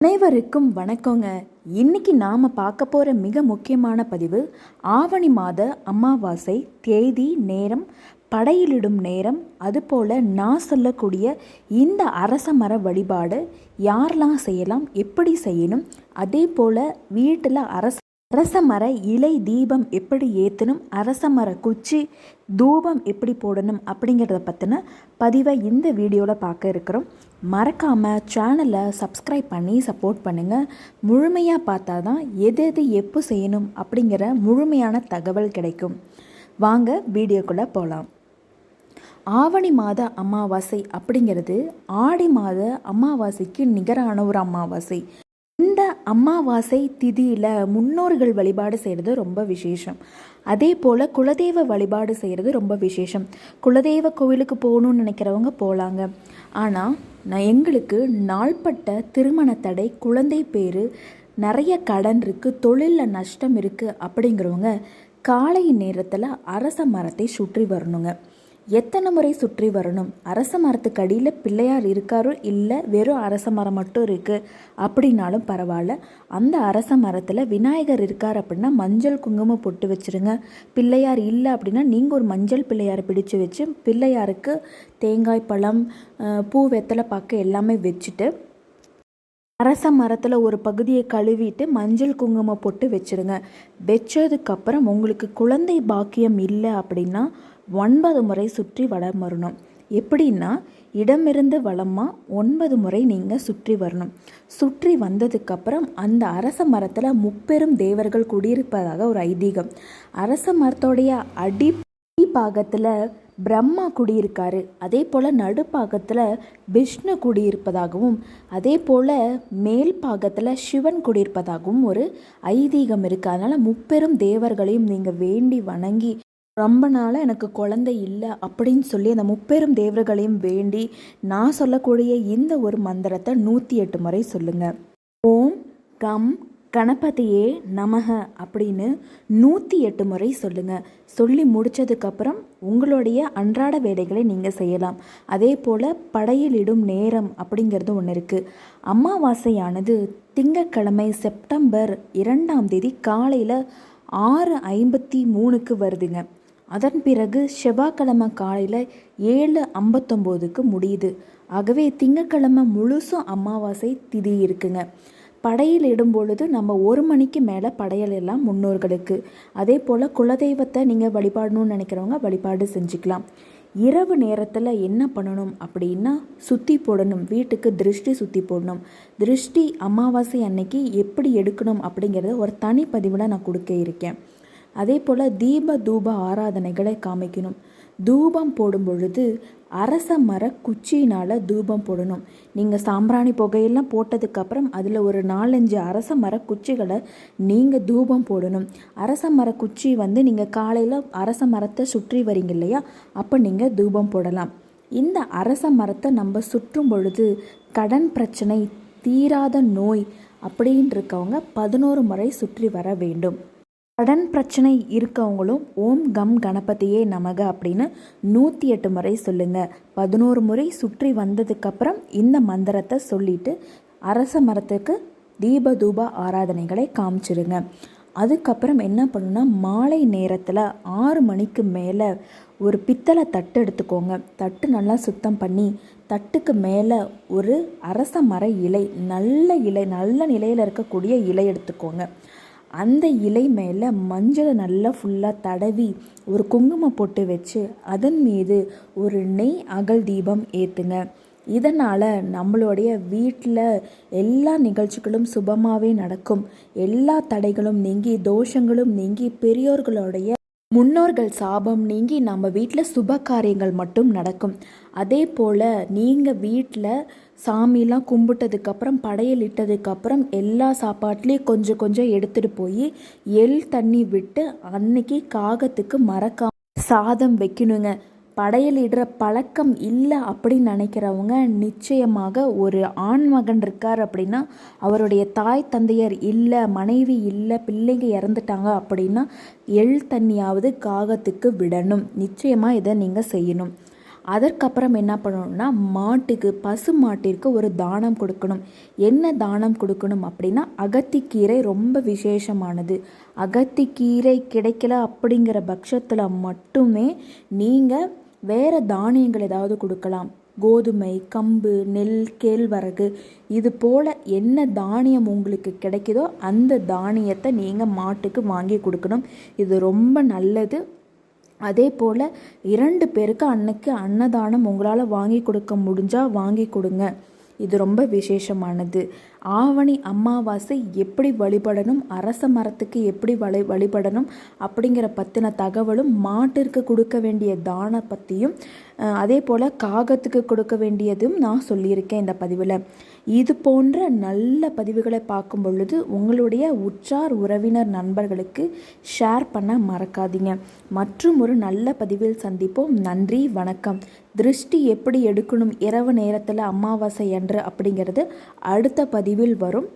அனைவருக்கும் வணக்கங்க. இன்னைக்கு நாம் பார்க்க போகிற மிக முக்கியமான பதிவு ஆவணி மாத அமாவாசை தேதி நேரம் படையிலிடும் நேரம் அதுபோல் நான் சொல்லக்கூடிய இந்த அரச மர வழிபாடு யாரெல்லாம் செய்யலாம் எப்படி செய்யணும் அதே போல் வீட்டில் அரச அரசமர இலை தீபம் எப்படி ஏற்றணும் அரசமர குச்சி தூபம் எப்படி போடணும் அப்படிங்கிறத பற்றின பதிவை இந்த வீடியோவில் பார்க்க இருக்கிறோம். மறக்காமல் சேனலை சப்ஸ்கிரைப் பண்ணி சப்போர்ட் பண்ணுங்கள் முழுமையாக பார்த்தா தான் எது எது எப்போ செய்யணும் அப்படிங்கிற முழுமையான தகவல் கிடைக்கும். வாங்க வீடியோக்குள்ளே போகலாம் ஆவணி மாத அமாவாசை அப்படிங்கிறது ஆடி மாத அமாவாசைக்கு நிகரான ஒரு அமாவாசை. இந்த அமாவாசை திதியில் முன்னோர்கள் வழிபாடு செய்கிறது ரொம்ப விசேஷம். அதே போல் குலதெய்வ வழிபாடு செய்கிறது ரொம்ப விசேஷம். குலதெய்வ கோவிலுக்கு போகணுன்னு நினைக்கிறவங்க போகலாங்க ஆனால் நான் எங்களுக்கு நாள்பட்ட திருமண தடை குழந்தை பேர் நிறைய கடன் இருக்குது தொழிலில் நஷ்டம் இருக்குது அப்படிங்கிறவங்க காலை நேரத்தில் அரச மரத்தை சுற்றி வரணுங்க. எத்தனை முறை சுற்றி வரணும்? அரச மரத்துக்கு அடியில் பிள்ளையார் இருக்காரோ இல்லை வெறும் அரச மரம் மட்டும் இருக்குது அப்படின்னாலும் பரவாயில்ல. அந்த அரச மரத்தில் விநாயகர் இருக்கார் அப்படின்னா மஞ்சள் குங்குமம் பொட்டு வச்சுருங்க. பிள்ளையார் இல்லை அப்படின்னா நீங்கள் ஒரு மஞ்சள் பிள்ளையாரை பிடிச்சு வச்சு பிள்ளையாருக்கு தேங்காய் பழம் பூ வெத்தலை பாக்கு எல்லாமே வச்சுட்டு அரச மரத்தில் ஒரு பகுதியை கழுவிட்டு மஞ்சள் குங்குமம் போட்டு வச்சிருங்க. வச்சதுக்கப்புறம் உங்களுக்கு குழந்தை பாக்கியம் இல்லை அப்படின்னா ஒன்பது முறை சுற்றி வலம் வரணும். எப்படின்னா இடமிருந்து வளமாக ஒன்பது முறை நீங்கள் சுற்றி வரணும். சுற்றி வந்ததுக்கப்புறம் அந்த அரச மரத்தில் முப்பெரும் தேவர்கள் குடியிருப்பதாக ஒரு ஐதீகம். அரச மரத்தோடைய அடி பாகத்தில் பிரம்மா குடியிருக்காரு. அதே போல் நடுப்பாகத்தில் விஷ்ணு குடியிருப்பதாகவும் அதே போல் மேல் பாகத்தில் சிவன் குடியிருப்பதாகவும் ஒரு ஐதீகம் இருக்குது அதனால் முப்பெரும் தேவர்களையும் நீங்கள் வேண்டி வணங்கி ரொம்ப நாளாக எனக்கு குழந்தை இல்லை அப்படின்னு சொல்லி அந்த முப்பெரும் தேவர்களையும் வேண்டி நான் சொல்லக்கூடிய இந்த ஒரு மந்திரத்தை நூற்றி எட்டு முறை சொல்லுங்கள் ஓம் கம் கணபதியே நமக அப்படின்னு நூற்றி எட்டு முறை சொல்லுங்கள் சொல்லி முடித்ததுக்கப்புறம் உங்களுடைய அன்றாட வேலைகளை நீங்கள் செய்யலாம். அதே போல் படையலிடும் நேரம் அப்படிங்கிறது ஒன்று இருக்குது அமாவாசையானது திங்கட்கிழமை செப்டம்பர் இரண்டாம் தேதி காலையில் ஆறு ஐம்பத்தி மூணுக்கு வருதுங்க. அதன் பிறகு செவ்வாய்க்கிழமை காலையில் ஏழு ஐம்பத்தொம்போதுக்கு முடியுது. ஆகவே திங்கக்கிழமை முழுசும் அமாவாசை திதி இருக்குங்க. படையல் இடும் பொழுது நம்ம ஒரு மணிக்கு மேலே படையல் எல்லாம் முன்னோர்களுக்கு. அதே போல் குலதெய்வத்தை நீங்கள் வழிபாடணும்னு நினைக்கிறவங்க வழிபாடு செஞ்சுக்கலாம். இரவு நேரத்தில் என்ன பண்ணணும் அப்படின்னா சுற்றி போடணும். வீட்டுக்கு திருஷ்டி சுற்றி போடணும். திருஷ்டி அமாவாசை அன்னைக்கு எப்படி எடுக்கணும் அப்படிங்கிறத ஒரு தனி பதிவில் நான் கொடுக்க இருக்கேன். அதே போல் தீப தூப ஆராதனைகளை காமிக்கணும். தூபம் போடும் பொழுது அரச மர குச்சியினால் தூபம் போடணும். நீங்கள் சாம்பிராணி புகையெல்லாம் போட்டதுக்கப்புறம் அதில் ஒரு நாலஞ்சு அரச மர குச்சிகளை நீங்கள் தூபம் போடணும். அரச மர குச்சி வந்து நீங்கள் காலையில் அரச மரத்தை சுற்றி வரீங்க இல்லையா? அப்போ நீங்கள் தூபம் போடலாம். இந்த அரச மரத்தை நம்ம சுற்றும் பொழுது கடன் பிரச்சனை தீராத நோய் அப்படின்னு இருக்கவங்க பதினோரு முறை சுற்றி வர வேண்டும். கடன் பிரச்சனை இருக்கவங்களும் ஓம் கம் கணபதியே நமக அப்படின்னு நூற்றி எட்டு முறை சொல்லுங்கள் பதினோரு முறை சுற்றி வந்ததுக்கப்புறம் இந்த மந்திரத்தை சொல்லிட்டு அரச மரத்துக்கு தீப தூப ஆராதனைகளை காமிச்சிருங்க. அதுக்கப்புறம் என்ன பண்ணுன்னா மாலை நேரத்தில் ஆறு மணிக்கு மேலே ஒரு பித்தளை தட்டு எடுத்துக்கோங்க. தட்டு நல்லா சுத்தம் பண்ணி தட்டுக்கு மேலே ஒரு அரச மர இலை நல்ல இலை நல்ல நிலையில் இருக்கக்கூடிய இலை எடுத்துக்கோங்க. அந்த இலை மேலே மஞ்சளை நல்லா ஃபுல்லாக தடவி ஒரு குங்குமம் போட்டு வச்சு அதன் மீது ஒரு நெய் அகல் தீபம் ஏற்றுங்க இதனால் நம்மளுடைய வீட்டில் எல்லா நிகழ்ச்சிகளும் சுபமாகவே நடக்கும். எல்லா தடைகளும் நீங்கி தோஷங்களும் நீங்கி பெரியோர்களுடைய முன்னோர்கள் சாபம் நீங்கி நம்ம வீட்டில் சுப காரியங்கள் மட்டும் நடக்கும். அதே போல் நீங்கள் வீட்டில் சாமிலாம் கும்பிட்டதுக்கப்புறம் படையல் இட்டதுக்கப்புறம் எல்லா சாப்பாட்லேயும் கொஞ்சம் கொஞ்சம் எடுத்துகிட்டு போய் எள் தண்ணி விட்டு அன்னைக்கு காகத்துக்கு மறக்காம சாதம் வைக்கணுங்க. படையலிடுற பழக்கம் இல்லை அப்படின்னு நினைக்கிறவங்க நிச்சயமாக ஒரு ஆண் மகன் இருக்கார் அப்படின்னா அவருடைய தாய் தந்தையர் இல்லை மனைவி இல்லை பிள்ளைங்க இறந்துட்டாங்க அப்படின்னா எள் தண்ணியாவது காகத்துக்கு விடணும். நிச்சயமாக இதை நீங்கள் செய்யணும். அதற்கப்புறம் என்ன பண்ணணும்னா மாட்டுக்கு பசு மாட்டிற்கு ஒரு தானம் கொடுக்கணும். என்ன தானம் கொடுக்கணும் அப்படின்னா அகத்திக்கீரை ரொம்ப விசேஷமானது. அகத்திக்கீரை கிடைக்கல அப்படிங்கிற பட்சத்தில் மட்டுமே நீங்கள் வேறு தானியங்கள் ஏதாவது கொடுக்கலாம். கோதுமை கம்பு நெல் கேழ்வரகு இது போல் என்ன தானியம் உங்களுக்கு கிடைக்குதோ அந்த தானியத்தை நீங்கள் மாட்டுக்கு வாங்கி கொடுக்கணும். இது ரொம்ப நல்லது. அதே போல் இரண்டு பேருக்கு அன்னைக்கு அன்னதானம் உங்களால் வாங்கி கொடுக்க முடிஞ்சால் வாங்கி கொடுங்க. இது ரொம்ப விசேஷமானது. ஆவணி அமாவாசை எப்படி வழிபடணும் அரச மரத்துக்கு எப்படி வழி வழிபடணும் அப்படிங்கிற பற்றின தகவலும் மாட்டிற்கு கொடுக்க வேண்டிய தான பற்றியும் அதே போல் காகத்துக்கு கொடுக்க வேண்டியதும் நான் சொல்லியிருக்கேன் இந்த பதிவில். இது போன்ற நல்ல பதிவுகளை பார்க்கும் பொழுது உங்களுடைய உற்றார் உறவினர் நண்பர்களுக்கு ஷேர் பண்ண மறக்காதீங்க. மற்றும் ஒரு நல்ல பதிவில் சந்திப்போம். நன்றி வணக்கம். திருஷ்டி எப்படி எடுக்கணும்? இரவு நேரத்தில் அமாவாசை அன்று அப்படிங்கிறது அடுத்த பதிவில் வரும்.